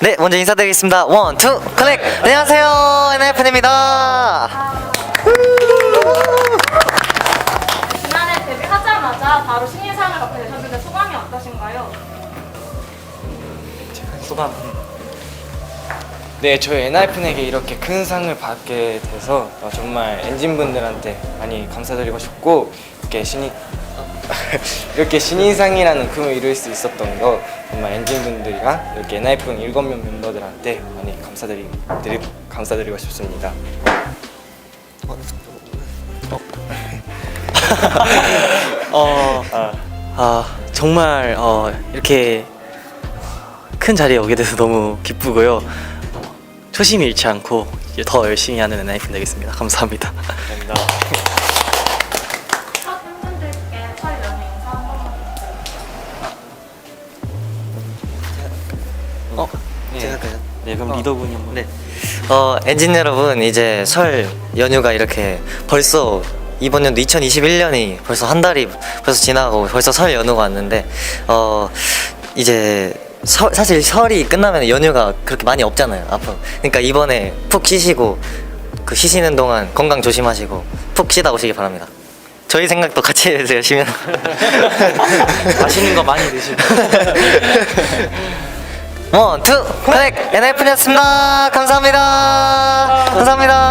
네, 먼저 인사드리겠습니다. 원, 투, 커넥! 안녕하세요, NF입니다. 지난해 데뷔하자마자 바로 신인상을 받게 되셨는데 소감이 어떠신가요? 소감. 네, 저희 엔하이픈에게 이렇게 큰 상을 받게 돼서 어, 정말 엔진분들한테 많이 감사드리고 싶고 이렇게 신인 이렇게 신인상이라는 꿈을 이룰 수 있었던 거 정말 엔진분들이랑 이렇게 엔하이픈 일곱 명 멤버들한테 많이 감사드리 드리, 감사드리고 싶습니다. 어, 아, 정말 어, 이렇게 큰 자리에 오게 돼서 너무 기쁘고요. 어, 초심 잃지 않고 더 열심히 하는 엔하이픈 되겠습니다. 감사합니다. 감사합니다. 어, 제가 할까요? 네, 그럼 리더분이 한번. 네. 어, 엔진 여러분, 이제 설 연휴가 이렇게 벌써 이번 연도 2021년이 벌써 한 달이 벌써 지나고 벌써 설 연휴가 왔는데, 어, 이제 서- 사실 설이 끝나면 연휴가 그렇게 많이 없잖아요, 앞으로. 그러니까 이번에 푹 쉬시고, 그 쉬시는 동안 건강 조심하시고, 푹 쉬다 오시기 바랍니다. 저희 생각도 같이 해주세요, 쉬면. 맛있는 거 많이 드시고. 원, 투, 커넥! NF였습니다. 감사합니다. 감사합니다.